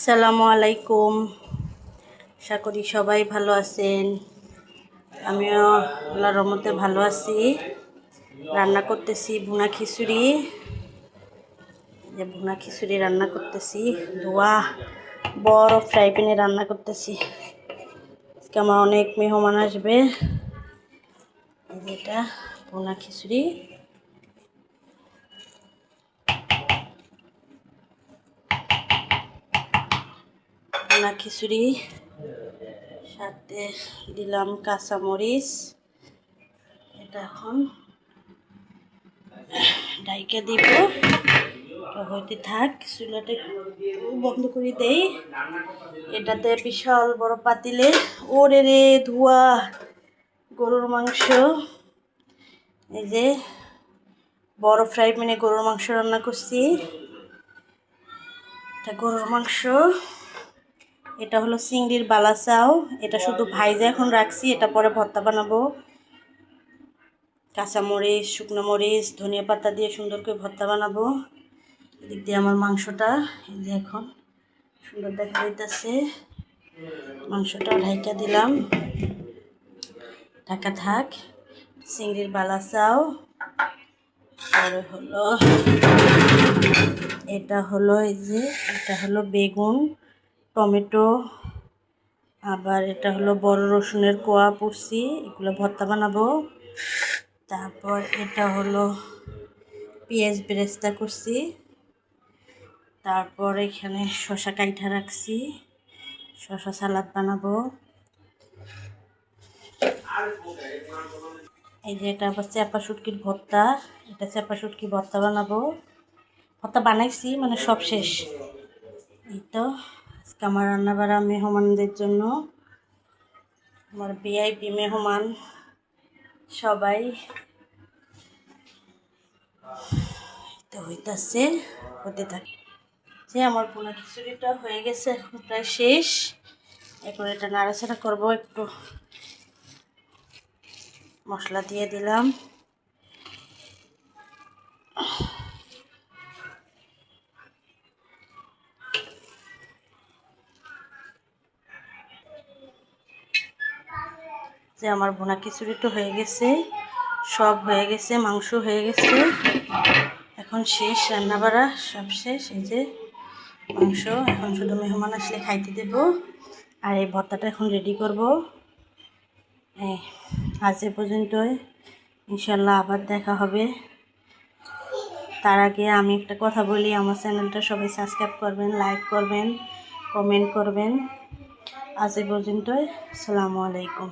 আসসালামু আলাইকুম। আশা করি সবাই ভালো আছেন। আমিও আল্লাহর রহমতে ভালো আছি। রান্না করতেছি ভুনা খিচুড়ি। যে ভুনা খিচুড়ি রান্না করতেছি। ধোয়া বড় ফ্রাই প্যানে রান্না করতেছি। আজকে আমার অনেক মেহমান আসবে। এটা ভুনা খিচুড়ি। ভুনা খিচুড়ি, সাথে দিলাম কাঁচামরিচ। এটা এখন ডাইকে দিব। হইতে থাক, চুলাটা বন্ধ করে দেই। এটাতে বিশাল বড় পাতিলে ওরে রে ধোয়া গরুর মাংস। এই যে বড় ফ্রাই প্যানে গরুর মাংস রান্না করছি। এটা গরুর মাংস। এটা হলো চিংড়ির বালা চাও। এটা শুধু ভাইজে এখন রাখছি, এটা পরে ভর্তা বানাবো। কাঁচামরিচ, শুকনো মরিচ, ধনিয়া পাতা দিয়ে সুন্দর করে ভর্তা বানাবো। এদিক দিয়ে আমার মাংসটা, এই যে এখন সুন্দর দেখা যাইতেছে। মাংসটা ঢাইকা দিলাম। ঢাকা থাক। চিংড়ির বালা চাও। আর হলো, এটা হলো এই যে, এটা হলো বেগুন। টমেটো, আবার এটা হলো বড় রসুনের কোয়া পুষছি এগুলো ভর্তা বানাবো। তারপর এটা হলো পেঁয়াজ বেরেস্তা করছি। তারপর এখানে শশা কাইঠা রাখছি শশা সালাদ বানাবো। এই যে এটা আবার চেপা শুটকির ভর্তা, এটা চেপা শুটকি ভর্তা বানাবো। ভর্তা বানাইছি মানে সব শেষ। এই তো। আজকে আমার রান্না বাড়া মেহমানদের জন্য। আমার ভিআইপি মেহমান, সবাই। তো হইতাছে, হতে থাকে যে আমার পোনা খিচুড়িটা হয়ে গেছে, এখন প্রায় শেষ। এখন এটা নাড়াচাড়া করব, একটু মশলা দিয়ে দিলাম। যে আমার বোনা খিচুড়িটা হয়ে গেছে, সব হয়ে গেছে, মাংস হয়ে গেছে। এখন শেষ রান্না বাড়া সব শেষ, এই যে মাংস। এখন শুধু মেহমান আসলে খাইতে দেব, আর এই ভর্তাটা এখন রেডি করব। আজ এ পর্যন্তই। ইনশাল্লাহ আবার দেখা হবে। তার আগে আমি একটা কথা বলি, আমার চ্যানেলটা সবাই সাবস্ক্রাইব করবেন, লাইক করবেন, কমেন্ট করবেন। আজ এ পর্যন্তই। আসসালামু আলাইকুম।